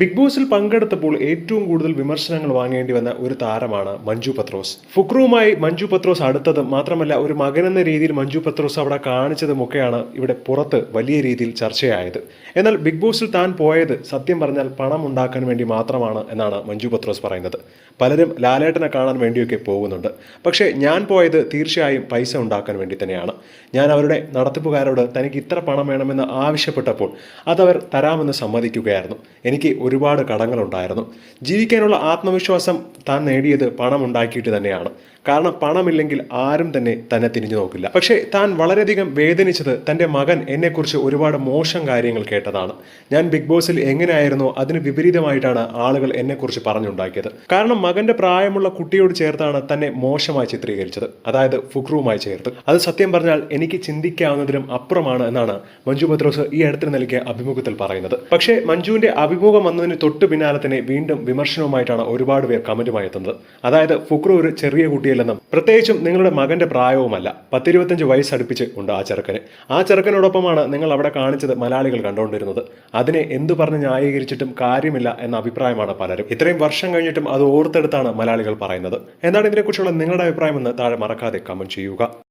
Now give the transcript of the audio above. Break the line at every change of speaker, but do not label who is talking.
Big ബോസിൽ പങ്കെടുത്തപ്പോൾ ഏറ്റവും കൂടുതൽ വിമർശനങ്ങൾ വാങ്ങേണ്ടി വന്ന ഒരു താരമാണ് മഞ്ജു പത്രോസ്. ഫുക്രുവുമായി മഞ്ജു പത്രോസ് അടുത്തതും മാത്രമല്ല ഒരു മകൻ എന്ന രീതിയിൽ മഞ്ജു പത്രോസ് അവിടെ കാണിച്ചതുമൊക്കെയാണ് ഇവിടെ പുറത്ത് വലിയ രീതിയിൽ ചർച്ചയായത്. എന്നാൽ ബിഗ് ബോസിൽ താൻ പോയത് സത്യം പറഞ്ഞാൽ പണം ഉണ്ടാക്കാൻ വേണ്ടി മാത്രമാണ് എന്നാണ് മഞ്ജു പത്രോസ് പറയുന്നത്. പലരും ലാലേട്ടനെ കാണാൻ വേണ്ടിയൊക്കെ പോകുന്നുണ്ട്. പക്ഷേ ഞാൻ പോയത് തീർച്ചയായും പൈസ ഉണ്ടാക്കാൻ വേണ്ടി തന്നെയാണ്. ഞാൻ അവരുടെ നടത്തിപ്പുകാരോട് തനിക്ക് ഇത്ര പണം വേണമെന്ന് ആവശ്യപ്പെട്ടപ്പോൾ അതവർ തരാമെന്ന് സമ്മതിക്കുകയായിരുന്നു. എനിക്ക് ഒരുപാട് കടങ്ങളുണ്ടായിരുന്നു. ജീവിക്കാനുള്ള ആത്മവിശ്വാസം താൻ നേടിയത് പണം ഉണ്ടാക്കിയിട്ട് തന്നെയാണ്. കാരണം പണമില്ലെങ്കിൽ ആരും തന്നെ തന്നെ തിരിഞ്ഞു നോക്കില്ല. പക്ഷേ താൻ വളരെയധികം വേദനിച്ചത് തന്റെ മകൻ എന്നെക്കുറിച്ച് ഒരുപാട് മോശം കാര്യങ്ങൾ കേട്ടതാണ്. ഞാൻ ബിഗ് ബോസിൽ എങ്ങനെയായിരുന്നോ അതിന് വിപരീതമായിട്ടാണ് ആളുകൾ എന്നെക്കുറിച്ച് പറഞ്ഞുണ്ടാക്കിയത്. കാരണം മകന്റെ പ്രായമുള്ള കുട്ടിയോട് ചേർത്താണ് തന്നെ മോശമായി ചിത്രീകരിച്ചത്. അതായത് ഫുക്രുവുമായി ചേർത്ത്. അത് സത്യം പറഞ്ഞാൽ എനിക്ക് ചിന്തിക്കാവുന്നതിലും അപ്പുറമാണ് എന്നാണ് മഞ്ജു പത്രോസ് ഈ അടുത്തിന് നൽകിയ അഭിമുഖത്തിൽ പറയുന്നത്. പക്ഷേ മഞ്ജുവിന്റെ അഭിമുഖം വന്നതിന് തൊട്ട് പിന്നാലെ തന്നെ വീണ്ടും വിമർശനവുമായിട്ടാണ് ഒരുപാട് പേർ കമന്റുമായി എത്തുന്നത്. അതായത് ഫുക്രു ഒരു ചെറിയ കുട്ടിയല്ലെന്നും പ്രത്യേകിച്ചും നിങ്ങളുടെ മകന്റെ പ്രായവുമല്ല പത്തിരുപത്തഞ്ച് വയസ്സടുപ്പിച്ച് ഉണ്ട് ആ ചെറുക്കന്. ആ ചെറുക്കനോടൊപ്പമാണ് നിങ്ങൾ അവിടെ കാണിച്ചത് മലയാളികൾ കണ്ടുകൊണ്ടിരുന്നത്. അതിനെ എന്തു പറഞ്ഞ് ന്യായീകരിച്ചിട്ടും കാര്യമില്ല എന്ന അഭിപ്രായമാണ് പലരും. ഇത്രയും വർഷം കഴിഞ്ഞിട്ടും അത് ഓർത്തെടുത്താണ് മലയാളികൾ പറയുന്നത്. എന്താണ് ഇതിനെക്കുറിച്ചുള്ള നിങ്ങളുടെ അഭിപ്രായം എന്ന് താഴെ മറക്കാതെ കമന്റ് ചെയ്യുക.